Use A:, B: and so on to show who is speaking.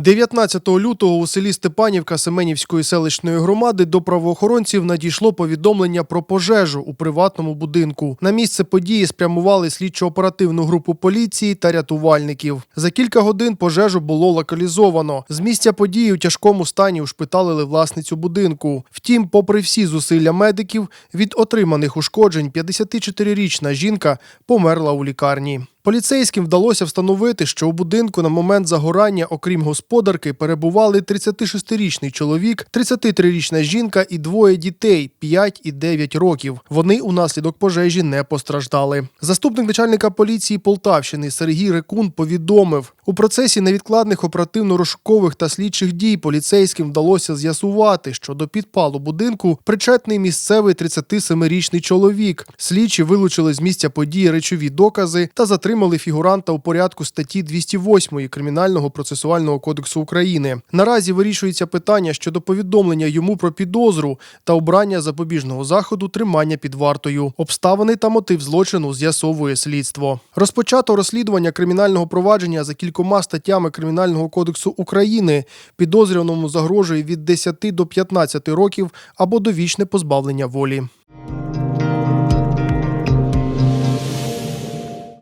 A: 19 лютого у селі Степанівка Семенівської селищної громади до правоохоронців надійшло повідомлення про пожежу у приватному будинку. На місце події спрямували слідчо-оперативну групу поліції та рятувальників. За кілька годин пожежу було локалізовано. З місця події у тяжкому стані ушпиталили власницю будинку. Втім, попри всі зусилля медиків, від отриманих ушкоджень 54-річна жінка померла у лікарні. Поліцейським вдалося встановити, що у будинку на момент загорання, окрім господарки, перебували 36-річний чоловік, 33-річна жінка і двоє дітей 5 і 9 років. Вони унаслідок пожежі не постраждали. Заступник начальника поліції Полтавщини Сергій Рекун повідомив, у процесі невідкладних оперативно-розшукових та слідчих дій поліцейським вдалося з'ясувати, що до підпалу будинку причетний місцевий 37-річний чоловік. Слідчі вилучили з місця події речові докази та затримали фігуранта у порядку статті 208 Кримінального процесуального кодексу України. Наразі вирішується питання щодо повідомлення йому про підозру та обрання запобіжного заходу тримання під вартою. Обставини та мотив злочину з'ясовує слідство. Розпочато розслідування кримінального провадження за кількома статтями Кримінального кодексу України. Підозрюваному загрожує від 10 до 15 років або довічне позбавлення волі.